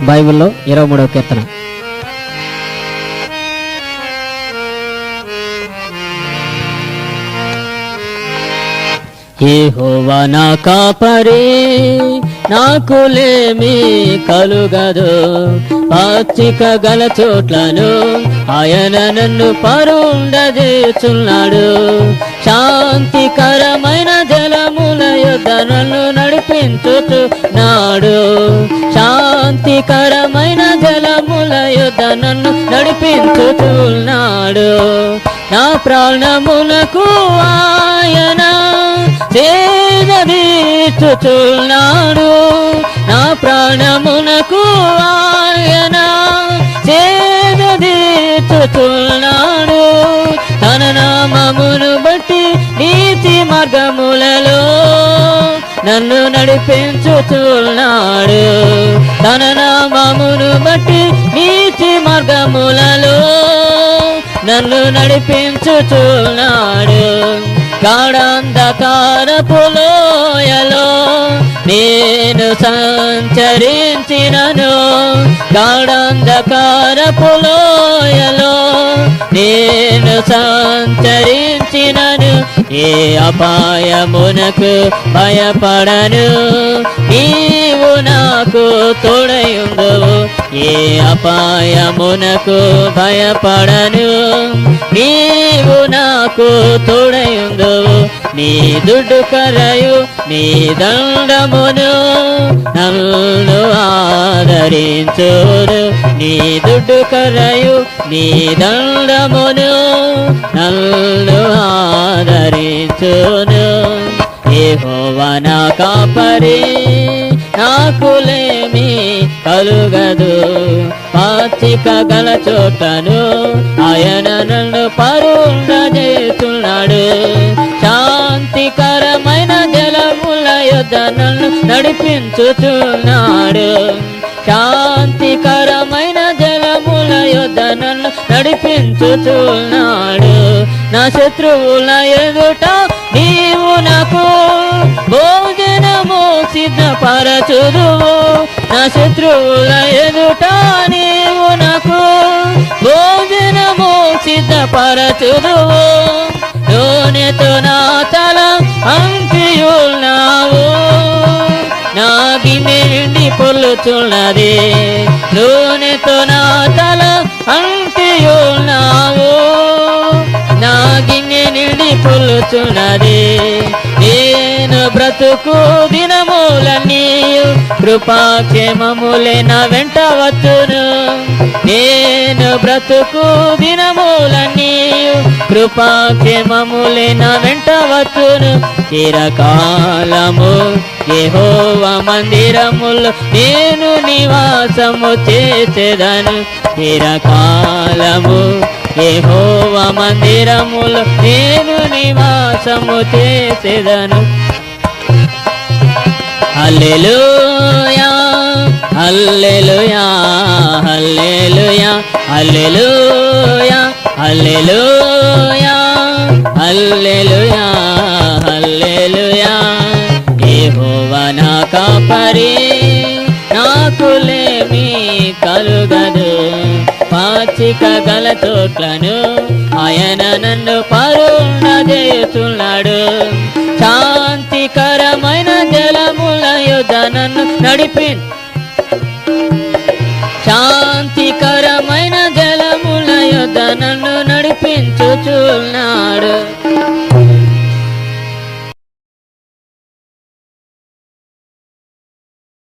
బైబిల్లో ఇరవై మూడవ కీర్తన. యెహోవా నా కాపరి నాకులేమి కలుగదు. పాచిక గల చోట్లను ఆయన నన్ను పరుండదేచున్నాడు. శాంతికరమైన జల ధనులు నడిపించుతు నాడు. శాంతికరమైన జలముల యొద్ద నన్ను నడిపించుచున్నాడు నా ప్రాణమునకు ఆయన చేదీచుచున్నాడు నా ప్రాణమునకు ఆయన చేదీచుచున్నాడు తన నామమును బట్టి నీతి మార్గములలో నన్ను నడిపించుతున్నాడు. తన నామమును బట్టి నీతి మార్గములలో నన్ను నడిపించుతున్నాడు. గాఢంధకారపు లోయలో నేను సంచరించినను. గాఢంధకారపు లోయలో నేను చేసినను ఏ అపాయమునకు భయపడను. నీవు నాకు తోడయుందువు ఏ అపాయమునకు భయపడను. నీవు నాకు తోడయుందువు నీ దుడ్డు కరయు నీ దండమును నన్ను ఆదరించును నీ దుడ్డు కరయు నీ దండమును నల్లు ఆదరించును. యెహోవా కాపరి నాకులేమి కలుగదు. పాచిక గల చోటను ఆయన నన్ను పరుండజేస్తున్నాడు శాంతికరమైన జలముల యొద్ద నన్ను నడిపించుతున్నాడు శాంతికరమైన జలముల యొద్ద నన్ను నడిపించుతున్నాడు నా శత్రువుల ఎదుట నీవు నాకు భోజనము సిద్ధపరచుదువు. నా శత్రువుల ఎదుట నీవు నాకు భోజనము సిద్ధపరచుదువు. నూనెతో నా తల అంకియున్నావు నా గిన్నె నిండి పొల్లుచున్నది. నూనెతో నా తల అంకి గిన్నె నిండి నేను బ్రతుకు దినములన్నీ కృపాక్షేమములే నా వెంట వచ్చును. నేను బ్రతుకు దినములన్నీ కృపాక్షేమములే నా వెంట వచ్చును. చిరకాలము యెహోవ మందిరములు నేను నివాసము చేసేదను. చిరకాలము యెహోవ మందిరములు నేను నివాసము చేసేదను. హల్లెలూయా హల్లెలూయా హల్లెలూయా హల్లెలూయా హల్లెలూయా హల్లెలూయా హల్లెలూయా. యెహోవా నా కాపరి నాకులేమి కలుగదు. పాచిక గల చోట్లను ఆయన నన్ను పరుణజేస్తున్నాడు శాంతికరమైన జలముల యుద్ధ నన్ను నడిపి శాంతికరమైన జలముల యుద్ధ నన్ను నడిపించుచున్నాడు.